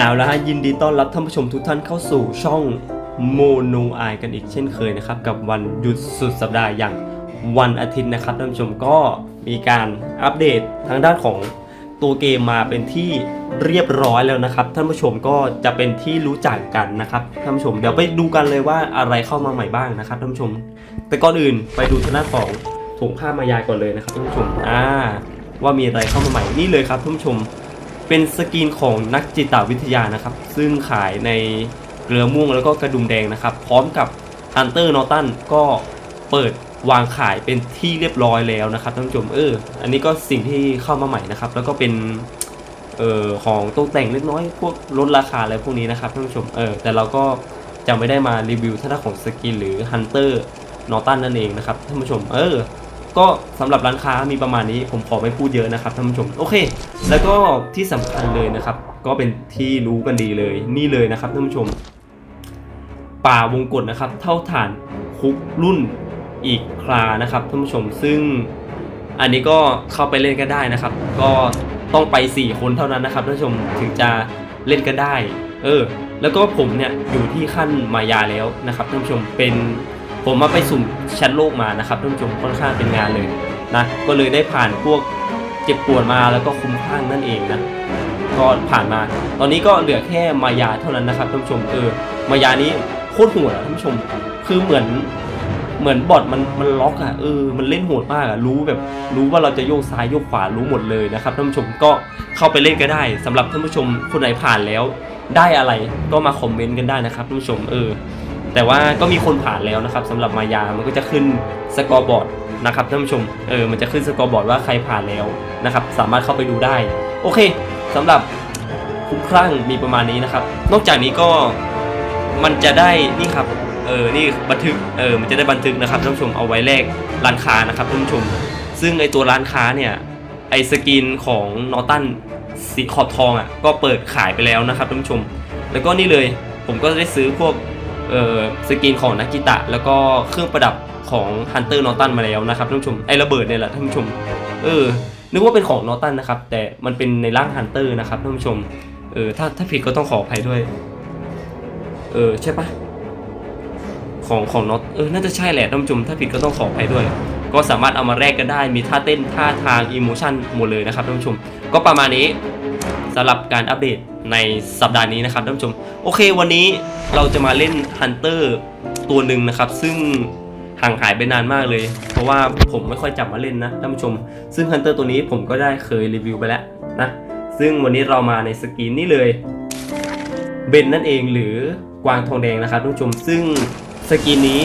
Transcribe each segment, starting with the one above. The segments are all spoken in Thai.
เอาละฮะยินดีต้อนรับท่านผู้ชมทุกท่านเข้าสู่ช่องโมโนไอกันอีกเช่นเคยนะครับ กับวันหยุดสุดสัปดาห์อย่างวันอาทิตย์นะครับท่านผู้ชมก็มีการอัปเดตทางด้านของตัวเกมมาเป็นที่เรียบร้อยแล้วนะครับ ท่านผู้ชมก็จะเป็นที่รู้จักกันนะครับท่านผู้ชมเดี๋ยวไปดูกันเลยว่าอะไรเข้ามาใหม่บ้างนะครับท่านผู้ชม แต่ก่อนอื่นไปดูทางด้านของถุงผ้ามายาก่อนเลยนะครับท่านผู้ชมอ่าว่ามีอะไรเข้ามาใหม่นี่เลยครับท่านผู้ชม เป็นสกรีนของนักจิตวิทยานะครับ ซึ่งขายในเกลือม่วงแล้วก็กระดุมแดงนะครับ พร้อมกับ Hunter n o r t o n ก็เปิดวางขายเป็นที่เรียบร้อยแล้วนะครับท่านผู้ชมเอออันนี้ก็สิ่งที่เข้ามาใหม่นะครับ แล้วก็เป็นเอ่อของตกแต่งเล็กน้อยพวกลดราคาอะไรพวกนี้นะครับท่านผู้ชมเออแต่เราก็จะไม่ได้มารีวิวท่าของสกินหรือ Hunter n o r t o n นั่นเองนะครับท่านผู้ชมเออ ก็สำหรับร้านค้ามีประมาณนี้ผมขอไม่พูดเยอะนะครับท่านผู้ชมโอเค แล้วก็ที่สำคัญเลยนะครับ ก็เป็นที่รู้กันดีเลย นี่เลยนะครับท่านผู้ชม ป่าวงกฏนะครับ เท่าฐานคุกรุ่นอีกครานะครับท่านผู้ชมซึ่งอันนี้ก็เข้าไปเล่นก็ได้นะครับ ก็ต้องไป 4 คนเท่านั้นนะครับท่านผู้ชมถึงจะเล่นก็ได้ เออ แล้วก็ผมเนี่ยอยู่ที่ขั้นมายาแล้วนะครับท่านผู้ชมเป็น ผมมาไปสุ่มแชทโลกมานะครับท่านผู้ชมค่อนข้างเป็นงานเลยนะก็เลยได้ผ่านพวกเจ็บปวดมาแล้วก็คุ้มข้างนั่นเองนะก็ผ่านมา ตอนนี้ก็เหลือแค่มายาเท่านั้นนะครับท่านผู้ชมเออมายานี้โคตรโหดอะท่านผู้ชม คือเหมือนเหมือนบอทมันมันล็อกอะเออมันเล่นโหดมากอะรู้แบบ รู้ว่าเราจะโยกซ้ายโยกขวารู้หมดเลยนะครับท่านผู้ชมก็เข้าไปเล่นก็ได้สำหรับท่านผู้ชมคนไหนผ่านแล้ว ได้อะไรก็มาคอมเมนต์กันได้นะครับท่านผู้ชมเออ แต่ว่าก็มีคนผ่านแล้วนะครับสำหรับมายา มันก็จะขึ้นสกอร์บอร์ดนะครับท่านผู้ชม เออ มันจะขึ้นสกอร์บอร์ดว่าใครผ่านแล้วนะครับ สามารถเข้าไปดูได้ โอเคสำหรับคุ้มคลั่งมีประมาณนี้นะครับ นอกจากนี้ก็มันจะได้นี่ครับ เออ นี่บันทึก เออ มันจะได้บันทึกนะครับท่านผู้ชม เอาไว้แลกร้านค้านะครับท่านผู้ชม ซึ่งไอตัวร้านค้าเนี่ย ไอสกินของนอตันสีขอบทองอะ ก็เปิดขายไปแล้วนะครับท่านผู้ชม แล้วก็นี่เลย ผมก็ได้ซื้อพวก สกินของนักกิตะ แล้วก็เครื่องประดับของ Hunter n o r t o n มาแล้วนะครับท่านผู้ชมไอระเบิดเนี่ยแหละท่านผู้ชมเออนึกว่าเป็นของ n o r t o n นะครับ แต่มันเป็นในร่าง Hunter นะครับท่านผู้ชมเออถ้าถ้าผิดก็ต้องขออภัยด้วยเออใช่ปะของของน็อตเออน่าจะใช่แหละท่านผู้ชมถ้าผิดก็ต้องขออภัยด้วย ก็สามารถเอามาแลกกันได้มีท่าเต้นท่าทางอิโมชันหมดเลยนะครับท่านผู้ชม ก็ประมาณนี้ สำหรับการอัปเดตในสัปดาห์นี้นะครับท่านผู้ชม โอเควันนี้เราจะมาเล่นฮันเตอร์ตัวหนึ่งนะครับ ซึ่งห่างหายไปนานมากเลย เพราะว่าผมไม่ค่อยจับมาเล่นนะท่านผู้ชม ซึ่งฮันเตอร์ตัวนี้ผมก็ได้เคยรีวิวไปแล้วนะ ซึ่งวันนี้เรามาในสกรีนนี่เลยเบนนั่นเองหรือกวางทองแดงนะครับท่านผู้ชม ซึ่งสกรีนนี้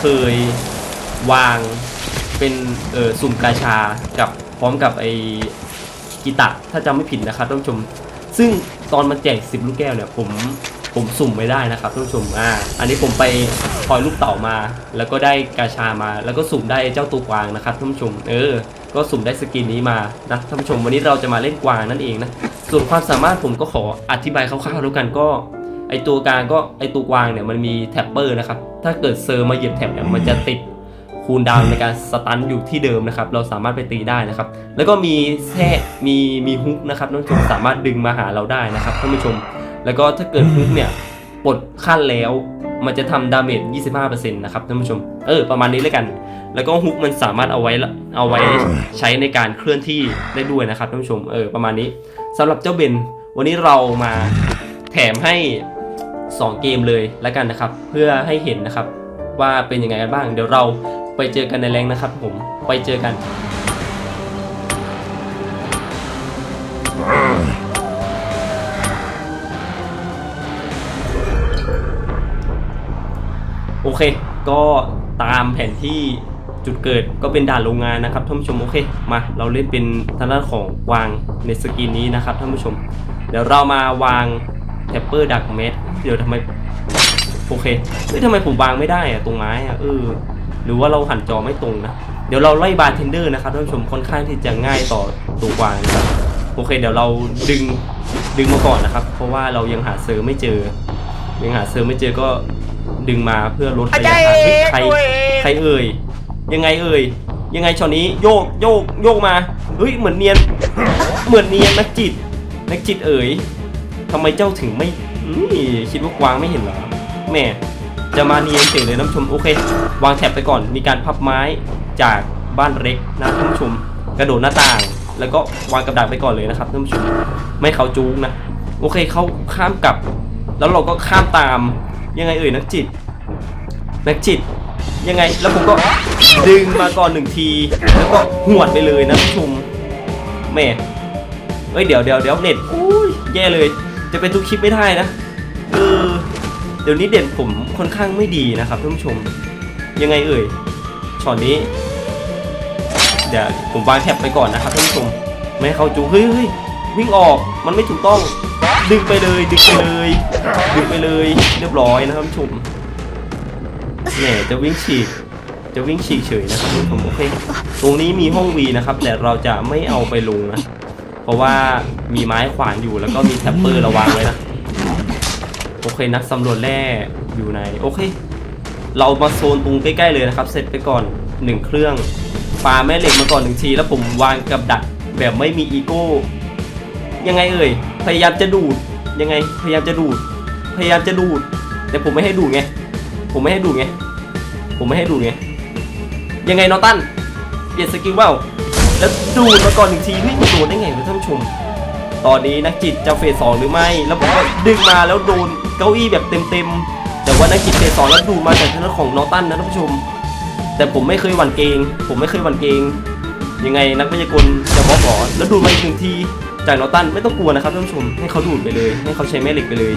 เคยวางเป็นเออสุ่มกาชากับพร้อมกับไอ กีตะถ้าจำไม่ผิดนะครับท่านผู้ชม ซึ่งตอนมันแจก 10 ลูกแก้วเนี่ยผมผมสุ่มไม่ได้นะครับท่านผู้ชมอ่าอันนี้ผมไปคอยลูกเต่ามา แล้วก็ได้กาชามา แล้วก็สุ่มได้เจ้าตัวกวางนะครับท่านผู้ชม เออ ก็สุ่มได้สกินนี้มานะท่านผู้ชม วันนี้เราจะมาเล่นกวางนั่นเองนะ ส่วนความสามารถผมก็ขออธิบายคร่าวๆแล้วกันก็ ไอตัวกลางก็ไอตัวกวางเนี่ยมันมีแท็ปเปอร์นะครับ ถ้าเกิดเซอร์มาเหยียบแท็บเนี่ยมันจะติด คูลดาวในการสตันอยู่ที่เดิมนะครับ เราสามารถไปตีได้นะครับ แล้วก็มีแท่มีมีฮุกนะครับท่านผู้ชมสามารถดึงมาหาเราได้นะครับท่านผู้ชม แล้วก็ถ้าเกิดฮุกเนี่ยปลดขั้นแล้วมันจะทำดาเมจ 25%นะครับท่านผู้ชม เออ ประมาณนี้เลยกัน แล้วก็ฮุกมันสามารถเอาไว้เอาไว้ใช้ในการเคลื่อนที่ได้ด้วยนะครับท่านผู้ชม เออ ประมาณนี้สำหรับเจ้าเบน วันนี้เรามาแถมให้ 2 เกมเลยแล้วกันนะครับ เพื่อให้เห็นนะครับว่าเป็นยังไงกันบ้าง เดี๋ยวเรา ไปเจอกันในแรงนะครับผม ไปเจอกันโอเค ก็ตามแผนที่จุดเกิดก็เป็นด่านโรงงานนะครับท่านผู้ชมโอเคมาเราเล่นเป็นทางด้านของวางในสกรีนนี้นะครับท่านผู้ชม เดี๋ยวเรามาวางแทปเปอร์ดักเมดเดี๋ยวทำไมโอเคเฮ้ยทำไมผมวางไม่ได้อะตรงไม้อะเออ หรือว่าเราหันจอไม่ตรงนะ เดี๋ยวเราไล่บาร์เทนเดอร์นะครับท่านผู้ชมค่อนข้างที่จะง่ายต่อตัวกวางนะครับโอเค เดี๋ยวเราดึงดึงมาก่อนนะครับ เพราะว่าเรายังหาเซอร์ไม่เจอ ยังหาเซอร์ไม่เจอก็ดึงมาเพื่อลดระยะห่างเฮ้ยใครใครเอ่ยยังไงเอ่ยยังไงช็อตนี้โยกโยกโยกมาเฮ้ยเหมือนเนียนเหมือนเนียนนักจิตนักจิตเอ่ยทำไมเจ้าถึงไม่นี่คิดว่ากวางไม่เห็นเหรอแหม่ จะมาเนียนเฉยเลยนผู้ชมโอเค วางแถบไปก่อนมีการพับไม้จากบ้านเล็กนะท่านผู้ชม กระโดดหน้าต่าง แล้วก็วางกับดักไปก่อนเลยนะครับท่านผู้ชมไม่เขาจูงนะโอเคเขาข้ามกลับ แล้วเราก็ข้ามตามยังไงเอ่ยนักจิต นักจิตยังไงแล้วผมก็ดึงมาก่อนหนึ่งที แล้วก็หวดไปเลยนะท่านผู้ชมแม่เอ้ยเดี๋ยวเดี๋ยวเดี๋ยวเน็ตอุ้ยแย่เลย จะเป็นทุกคลิปไม่ได้นะเออ เดี๋ยวนี้เด่นผมค่อนข้างไม่ดีนะครับท่านผู้ชม ยังไงเอ่ยช็อตนี้ เดี๋ยวผมวางแท็บไปก่อนนะครับท่านผู้ชม ไม่ให้เขาจูเฮ้ยเฮ้ยวิ่งออกมันไม่ถูกต้อง ดึงไปเลย ดึงไปเลย ดึงไปเลย เรียบร้อยนะครับท่านผู้ชมแหมจะวิ่งฉีกจะวิ่งฉีกเฉยนะครับท่านผู้ชมโอเคตรงนี้มีห้องวีนะครับ แต่เราจะไม่เอาไปลงนะเพราะว่ามีไม้ขวางอยู่แล้วก็มีแท็ปเปอร์ระวางไว้นะ โอเคนักสำรวจแร่อยู่ในโอเค เรามาโซนตรงใกล้ๆเลยนะครับ เสร็จไปก่อนหนึ่งเครื่องปาแม่เหล็กมาก่อนหนึ่งทีแล้วผมวางกับดักแบบไม่มีอีโก้ยังไงเอ่ยพยายามจะดูดยังไงพยายามจะดูด พยายามจะดูด แต่ผมไม่ให้ดูดไงผมไม่ให้ดูดไงผมไม่ให้ดูดไงยังไงนอตันเปลี่ยนสกิลเปล่าแล้วดูดมาก่อนหนึ่งทีเฮ้ยมันโดนได้ไงวะท่านผู้ชมตอนนี้นักจิตจะเฟสสองหรือไม่ แล้วผมก็ดึงมาแล้วโดน เก้าอี้แบบเต็มๆ แต่ว่านักจิตเฟสสองแล้วดูดมาจากทางด้านของนอตันนะท่านผู้ชม แต่ผมไม่เคยหวั่นเกรงผมไม่เคยหวั่นเกรงยังไงนักพยากลจะบล็อกหรอแล้วดูดมาอีกหนึ่งทีจากนอตันไม่ต้องกลัวนะครับท่านผู้ชมให้เขาดูดไปเลย ให้เขาใช้แม่เหล็กไปเลย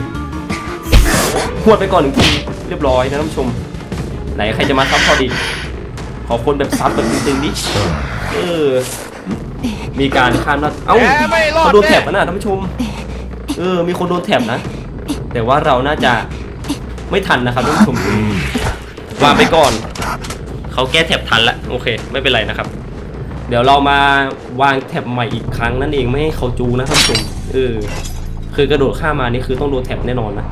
หวดไปก่อนหนึ่งทีเรียบร้อยนะท่านผู้ชม ไหนใครจะมาซับพอดีขอคนแบบซับแบบตึงๆดิเออมีการข้ามหน้าเอ้าแกไม่รอดเขาโดนแน่แถบนะท่านผู้ชม เออ มีคนโดนแถบนะ แต่ว่าเราน่าจะไม่ทันนะครับท่านผู้ชมวางไปก่อน เขาแก้แถบทันละโอเค ไม่เป็นไรนะครับ เดี๋ยวเรามาวางแถบใหม่อีกครั้งนั่นเองไม่ให้เขาจูนะท่านผู้ชมเออคือกระโดดข้ามมานี่คือต้องโดนแถบแน่นอนนะ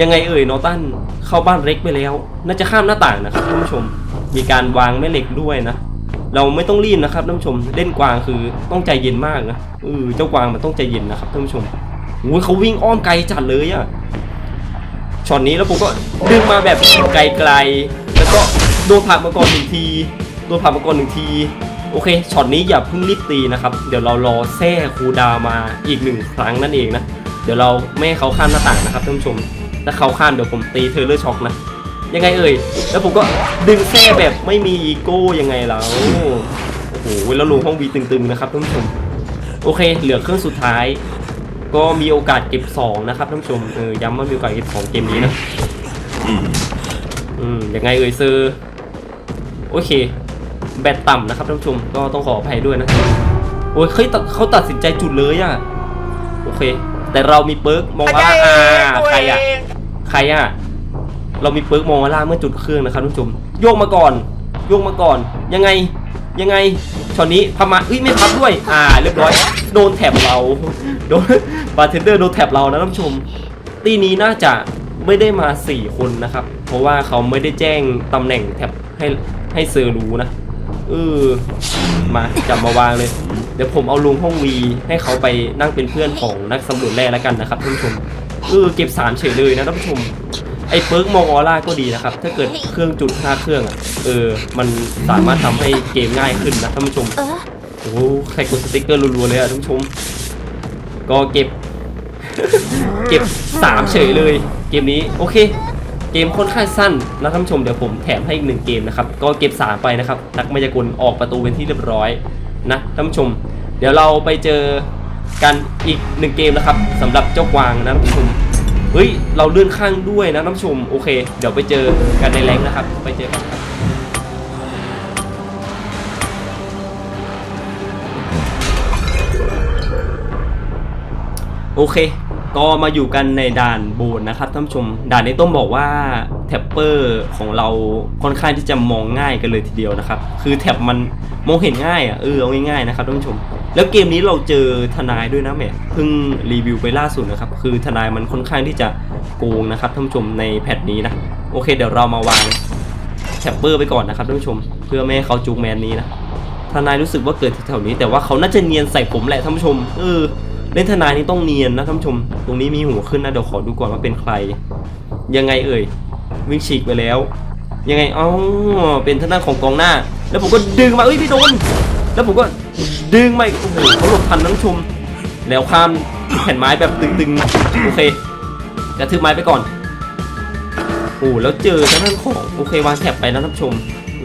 ยังไงเอ่ยนอตันเข้าบ้านเล็กไปแล้ว น่าจะข้ามหน้าต่างนะครับท่านผู้ชม มีการวางแม่เหล็กด้วยนะเราไม่ต้องรีบนะครับท่านผู้ชมเล่นกวางคือต้องใจเย็นมากนะเออเจ้ากวางมันต้องใจเย็นนะครับท่านผู้ชม โอ้ยเขาวิ่งอ้อมไกลจัดเลยอะช็อตนี้แล้วผมก็ดึงมาแบบไกลๆ แล้วก็โดนผลักมาก่อนหนึ่งที โดนผลักมาก่อนหนึ่งที โอเค ช็อตนี้อย่าเพิ่งรีบตีนะครับ เดี๋ยวเรารอแท่คูดาวมาอีกหนึ่งครั้งนั่นเองนะ เดี๋ยวเราไม่ให้เขาข้ามหน้าต่างนะครับท่านผู้ชม ถ้าเขาข้ามเดี๋ยวผมตีเทอเลอร์ช็อคนะ ยังไงเอ่ย แล้วผมก็ดึงแท่แบบไม่มีอีโก้ยังไงแล้วโอ้โหแล้วลงห้องวีตึงๆนะครับท่านผู้ชม โอเค เหลือเครื่องสุดท้าย ก็มีโอกาสเก็บ2นะครับท่านผู้ชมเออย้ำว่ามีโอกาสเก็บ2เกมนี้นะอืมยังไงเอ่ยเซอร์โอเค แบตต่ำนะครับท่านผู้ชมก็ต้องขออภัยด้วยนะโอ้ยเขาตัดเขาตัดสินใจจุดเลยอะโอเค แต่เรามีเปิร์กมองว่าอ่าใครอะใครอะเรามีเปิร์กมองว่าล่าเมื่อจุดเครื่องนะครับท่านผู้ชมโยกมาก่อนโยกมาก่อน ยังไง ยังไงช็อตนี้พมาเอ้ยไม่พับด้วย อ่า เรียบร้อย โดนแถบเรา โดนบาร์เทนเดอร์โดนแถบเรานะท่านผู้ชม ตีนี้น่าจะไม่ได้มา 4 คนนะครับ เพราะว่าเขาไม่ได้แจ้งตำแหน่งแถบให้ให้เซอร์รู้นะ เออ มาจับมาวางเลย เดี๋ยวผมเอาลุงห้องวีให้เขาไปนั่งเป็นเพื่อนของนักสำรวจแร่แล้วกันนะครับท่านผู้ชม เออเก็บสามเฉยเลยนะท่านผู้ชม ไอ้เปิร์กมองออร่าก็ดีนะครับ ถ้าเกิดเครื่องจุดห้าเครื่องอะเออ มันสามารถทำให้เกมง่ายขึ้นนะท่านผู้ชมเออโอ้โหใครกดสติ๊กเกอร์รัวๆเลยอะท่านผู้ชม ก็เก็บ เก็บสามเฉยเลย เกมนี้โอเค เกมค่อนข้างสั้นนะท่านผู้ชมเดี๋ยวผมแถมให้อีกหนึ่งเกมนะครับ ก็เก็บสามไปนะครับ นักมายากลออกประตูเป็นที่เรียบร้อยนะท่านผู้ชม เดี๋ยวเราไปเจอกันอีกหนึ่งเกมนะครับสำหรับเจ้ากวางนะท่านผู้ชม เฮ้ย เราเลื่อนข้างด้วยนะนผู้ชม โอเค เดี๋ยวไปเจอกันในแรงนะครับ ไปเจอกันโอเค ก็มาอยู่กันในด่านโบนนะครับท่านผู้ชม ด่านนี้ต้องบอกว่าแท็ปเปอร์ของเราค่อนข้างที่จะมองง่ายกันเลยทีเดียวนะครับ คือแท็บมันมองเห็นง่ายอะ เออเอาง่ายๆนะครับท่านผู้ชม แล้วเกมนี้เราเจอทนายด้วยนะแม่เพิ่งรีวิวไปล่าสุดนะครับ คือทนายมันค่อนข้างที่จะโกงนะครับท่านผู้ชมในแพทนี้นะ โอเค เดี๋ยวเรามาวางแทปเปอร์ไปก่อนนะครับท่านผู้ชม เพื่อไม่ให้เขาจูงแมนนี้นะทนายรู้สึกว่าเกิดแถวๆนี้ แต่ว่าเขาน่าจะเนียนใส่ผมแหละท่านผู้ชม เออเล่นทนายนี่ต้องเนียนนะท่านผู้ชม ตรงนี้มีหัวขึ้นนะเดี๋ยวขอดูก่อนว่าเป็นใคร ยังไงเอ่ยวิ่งฉีกไปแล้ว ยังไงอ๋อเป็นทางด้านของกองหน้า แล้วผมก็ดึงมาเอ้ยพี่โดน แล้วผมก็ ดึงไมาอีกโอ้โหเขาหลบทันท่านผู้ชมแล้วข้ามแผ่นไม้แบบตึงๆ โอเคกระทืบไม้ไปก่อน โอ้แล้วเจอทางด้านของโอเควางแถบไปนะท่านผู้ชม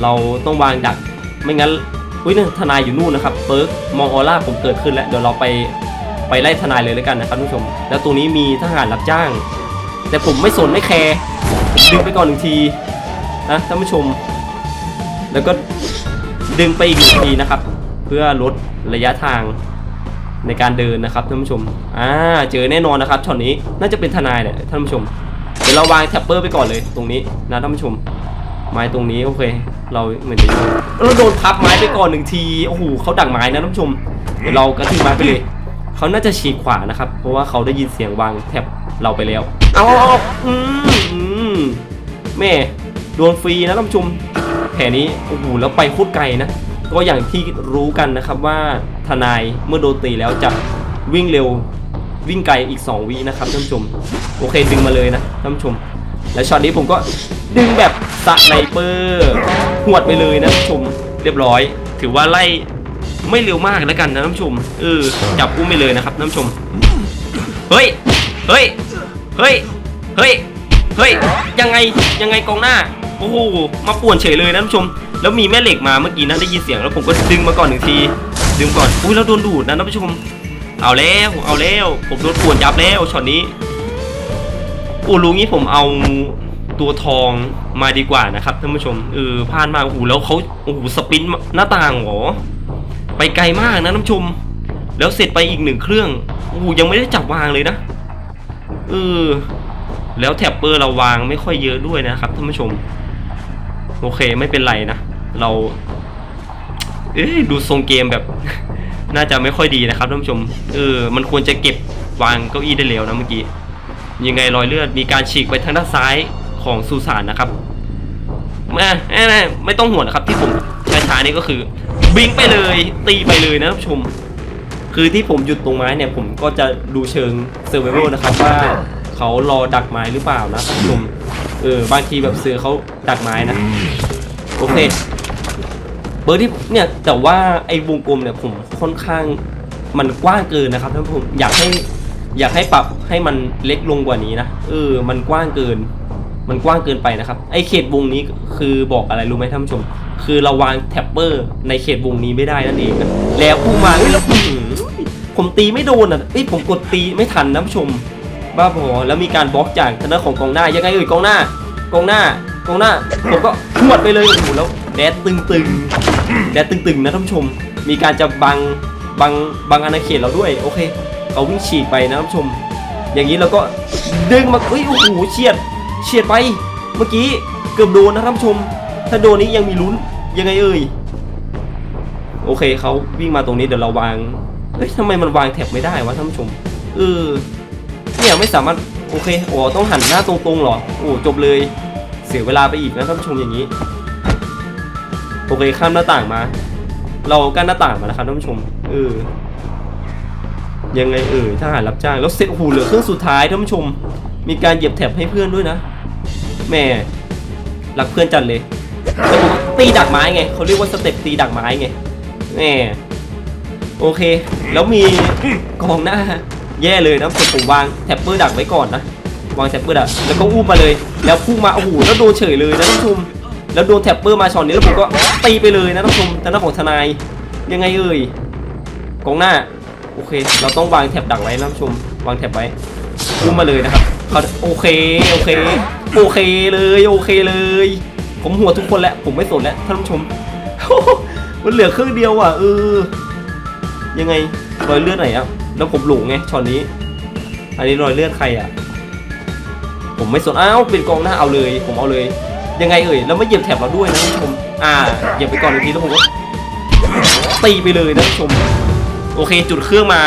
เราต้องวางดัก ไม่งั้นอุ้ยนี่ทนายอยู่นู่นนะครับเปิร์กมองออร่าผมเกิดขึ้นแล้วเดี๋ยวเราไปไปไล่ทนายเลยแล้วกันนะครับท่านผู้ชม แล้วตรงนี้มีทหารรับจ้าง แต่ผมไม่สนไม่แคร์ผมดึงไปก่อนหนึ่งทีนะท่านผู้ชม แล้วก็ดึงไปอีกหนึ่งทีนะครับ เพื่อลดระยะทางในการเดินนะครับท่านผู้ชม อ่า เจอแน่นอนนะครับช็อตนี้น่าจะเป็นทนายแหละท่านผู้ชม เดี๋ยวเราวางแท็ปเปอร์ไปก่อนเลยตรงนี้นะท่านผู้ชม ไม้ตรงนี้โอเค เราเหมือนจะเราโดนพับไม้ไปก่อนหนึ่งที โอ้โหเขาดักไม้นะท่านผู้ชม เดี๋ยวเรากระทืบไม้ไปเลย เขาน่าจะฉีกขวานะครับ เพราะว่าเขาได้ยินเสียงวางแท็บเราไปแล้ว เอาอาเอาอืมอืมแม่โดนฟรีนะท่านผู้ชม แผลนี้ โอ้โห แล้วไปโคตรไกลนะ ก็อย่างที่รู้กันนะครับว่าทนายเมื่อโดนตีแล้วจะวิ่งเร็ววิ่งไกลอีก 2วินะครับท่านผู้ชม โอเคดึงมาเลยนะท่านผู้ชม และช็อตนี้ผมก็ดึงแบบสไนเปอร์หวดไปเลยนะท่านผู้ชมเรียบร้อย ถือว่าไล่ไม่เร็วมากแล้วกันนะท่านผู้ชมเออจับอุ้มไปเลยนะครับท่านผู้ชมเฮ้ยเฮ้ยเฮ้ยเฮ้ยเฮ้ยยังไงยังไงกองหน้า โอ้โหมาป่วนเฉยเลยนะท่านผู้ชม แล้วมีแม่เหล็กมาเมื่อกี้นะได้ยินเสียงแล้วผมก็ดึงมาก่อนหนึ่งทีดึงก่อนอุ้ยแล้วโดนดูดนะท่านผู้ชม เอาแล้วเอาแล้วผมโดนป่วนยับแล้วช็อตนี้โอ้รู้งี้ผมเอาตัวทองมาดีกว่านะครับท่านผู้ชมเออพลาดมากโอ้โหแล้วเขาโอ้โหสปินหน้าต่างเหรอไปไกลมากนะท่านผู้ชม แล้วเสร็จไปอีกหนึ่งเครื่องโอ้โหยังไม่ได้จับวางเลยนะเออแล้วแท็บเปอร์เราวางไม่ค่อยเยอะด้วยนะครับท่านผู้ชม โอเคไม่เป็นไรนะ เรา เอ๊ะดูทรงเกมแบบ น่าจะไม่ค่อยดีนะครับท่านผู้ชม เออ มันควรจะเก็บวางเก้าอี้ได้แล้วนะเมื่อกี้ ยังไงรอยเลือดมีการฉีกไปทางด้านซ้ายของสุสานนะครับไม่ไม่ไม่ไม่ต้องห่วงนะครับ ที่ผมช้าๆนี่ก็คือ บิงไปเลย ตีไปเลยนะท่านผู้ชม คือที่ผมหยุดตรงไม้เนี่ย ผมก็จะดูเชิงเซอร์ไวเวลนะครับว่าเขารอดักไม้หรือเปล่านะท่านผู้ชม เออบางทีแบบเสือเขาดักไม้นะโอเคเบอร์ที่เนี่ยแต่ว่าไอ้วงกลมเนี่ยผมค่อนข้างมันกว้างเกินนะครับท่านผู้ชมอยากให้อยากให้ปรับให้มันเล็กลงกว่านี้นะเออ มันกว้างเกิน มันกว้างเกินไปนะครับ ไอ้เขตวงนี้คือบอกอะไรรู้ไหมท่านผู้ชม คือเราวางแท็ปเปอร์ในเขตวงนี้ไม่ได้นั่นเองนะแล้วผู้มาเฮ้ยแล้วอื้อหือผมตีไม่โดนอะเอ้ยผมกดตีไม่ทันนะท่านผู้ชม บ้าบอแล้วมีการบล็อกจากทางด้านของกองหน้ายังไงเอ่ยกองหน้ากองหน้ากองหน้าผมก็หวดไปเลยโอ้โหแล้วแดดตึงๆแดดตึงๆนะท่านผู้ชม มีการจะบังบังบังอาณาเขตเราด้วยโอเคเขาวิ่งฉีกไปนะท่านผู้ชม อย่างนี้เราก็ดึงมาเฮ้ยโอ้โหเฉียดเฉียดไปเมื่อกี้เกือบโดนนะท่านผู้ชม ถ้าโดนนี้ยังมีลุ้นยังไงเอ่ยโอเคเขาวิ่งมาตรงนี้เดี๋ยวเราวางเฮ้ยทำไมมันวางแถบไม่ได้วะท่านผู้ชมเออ เนี่ยไม่สามารถโอเคโอ้ต้องหันหน้าตรงๆหรอโอ้จบเลย เสียเวลาไปอีกนะท่านผู้ชมอย่างนี้ โอเคข้ามหน้าต่างมา เรากั้นหน้าต่างมานะครับท่านผู้ชมเออยังไงเอ่ยทหารรับจ้างแล้วเสร็จโอ้โหเหลือเครื่องสุดท้ายท่านผู้ชม มีการเหยียบแถบให้เพื่อนด้วยนะแม่รักเพื่อนจัดเลยแล้วผมตีดักไม้ไงเขาเรียกว่าสเต็ปตีดักไม้ไงแม่โอเค แล้วมีกองหน้า แย่เลยนะผมผมวางแท็บเปอร์ดักไว้ก่อนนะวางแท็บเปอร์ดักแล้วก็อุ้มาเลย แล้วพุ่งมาโอ้โหแล้วโดนเฉยเลยนะท่านผู้ชมแล้วโดนแท็บเปอร์มาช็อตนี้แล้วผมก็ตีไปเลยนะท่านผู้ชมทางด้านของทนายยังไงเอ่ยกองหน้าโอเค เราต้องวางแท็บดักไว้นะท่านผู้ชมวางแท็บไว้อุ้มมาเลยนะครับเขาโอเคโอเคโอเคเลยโอเคเลย ผมหัวทุกคนแล้วผมไม่สนแล้วท่านผู้ชมมันเหลือครึ่งเดียวอะเออยังไงรอยเลือดไหนอะ แล้วผมหลงไงช็อตนี้ อันนี้รอยเลือดใครอะ ผมไม่สนอ้าวเป็นกองหน้าเอาเลย ผมเอาเลย ยังไงเอ่ยแล้วไม่เหยียบแถบเราด้วยนะท่านผู้ชม อ่าเหยียบไปก่อนหนึ่งทีแล้วผมก็ตีไปเลยนะท่านผู้ชม โอเคจุดเครื่องมา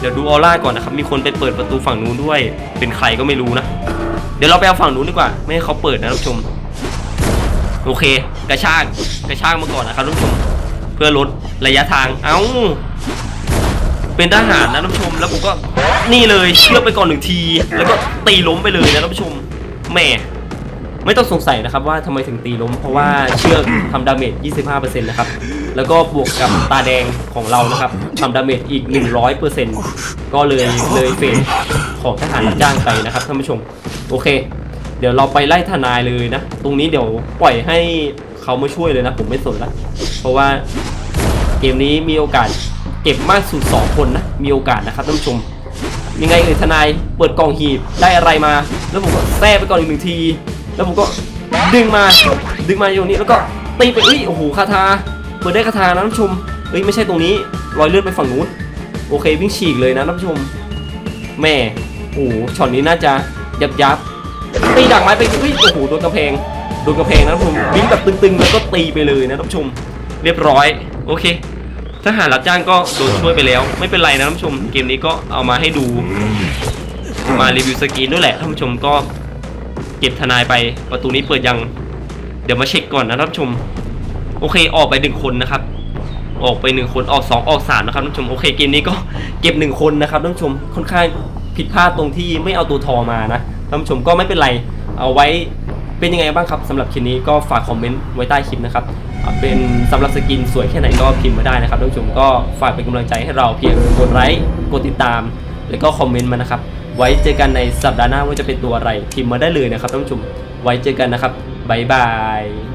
เดี๋ยวดูออร่าก่อนนะครับ มีคนไปเปิดประตูฝั่งนู้นด้วย เป็นใครก็ไม่รู้นะ เดี๋ยวเราไปเอาฝั่งนู้นดีกว่า ไม่ให้เขาเปิดนะท่านผู้ชม โอเค กระชากกระชากมาก่อนนะครับท่านผู้ชม เพื่อลดระยะทาง เอ้า เป็นทหารนะท่านผู้ชม แล้วผมก็นี่เลยเชือกไปก่อนหนึ่งที แล้วก็ตีล้มไปเลยนะท่านผู้ชมแหม่ไม่ต้องสงสัยนะครับว่าทำไมถึงตีล้ม เพราะว่าเชือกทำดาเมจ 25%นะครับ แล้วก็บวกกับตาแดงของเรานะครับทำดาเมจอีก 100%ก็เลยเลยเฟสของทหารรับจ้างไปนะครับท่านผู้ชม โอเค เดี๋ยวเราไปไล่ทนายเลยนะ ตรงนี้เดี๋ยวปล่อยให้เขามาช่วยเลยนะ ผมไม่สนละเพราะว่าเกมนี้มีโอกาส ก็บมากสุด 2 คนนะ มีโอกาสนะครับท่านผู้ชม ยังไงเอ่ยทนายเปิดกล่องหีบได้อะไรมา แล้วผมก็แซ่ไปก่อนอีกหนึ่งที แล้วผมก็ดึงมาดึงมาอยู่นี้แล้วก็ตีไปเอ้ยโอ้โหคาถาเปิดได้คาถานะท่านผู้ชมเอ้ยไม่ใช่ตรงนี้รอยเลือดไปฝั่งนู้นโอเควิ่งฉีกเลยนะท่านผู้ชมแม่โอ้โหช็อตนี้น่าจะยับยับตีดักไม้ไปเฮ้ยโอ้โหโดนกระเพงโดนกระเพงนะท่านผู้ชมวิ่งแบบตึงๆแล้วก็ตีไปเลยนะท่านผู้ชม เรียบร้อยโอเค ทหารรับจ้างก็โดนช่วยไปแล้ว ไม่เป็นไรนะท่านผู้ชมเกมนี้ก็เอามาให้ดู มารีวิวสกรีนด้วยแหละท่านผู้ชมก็เก็บทนายไปประตูนี้เปิดยัง เดี๋ยวมาเช็คก่อนนะท่านผู้ชม โอเคออกไปหนึ่งคนนะครับ ออกไปหนึ่งคนออกสองออกสามนะครับท่านผู้ชมโอเคเกมนี้ก็เก็บหนึ่งคนนะครับท่านผู้ชมค่อนข้างผิดพลาดตรงที่ไม่เอาตัวทอมานะท่านผู้ชมก็ไม่เป็นไรเอาไว้ เป็นยังไงบ้างครับสำหรับคลิปนี้ก็ฝากคอมเมนต์ไว้ใต้คลิปนะครับเป็นสำหรับสกินสวยแค่ไหนก็พิมพ์มาได้นะครับท่านผู้ชมก็ฝากเป็นกำลังใจให้เราเพียงกดไลค์กดติดตาม แล้วก็คอมเมนต์มานะครับ ไว้เจอกันในสัปดาห์หน้าว่าจะเป็นตัวอะไรพิมพ์มาได้เลยนะครับท่านผู้ชมไว้เจอกันนะครับบ๊ายบาย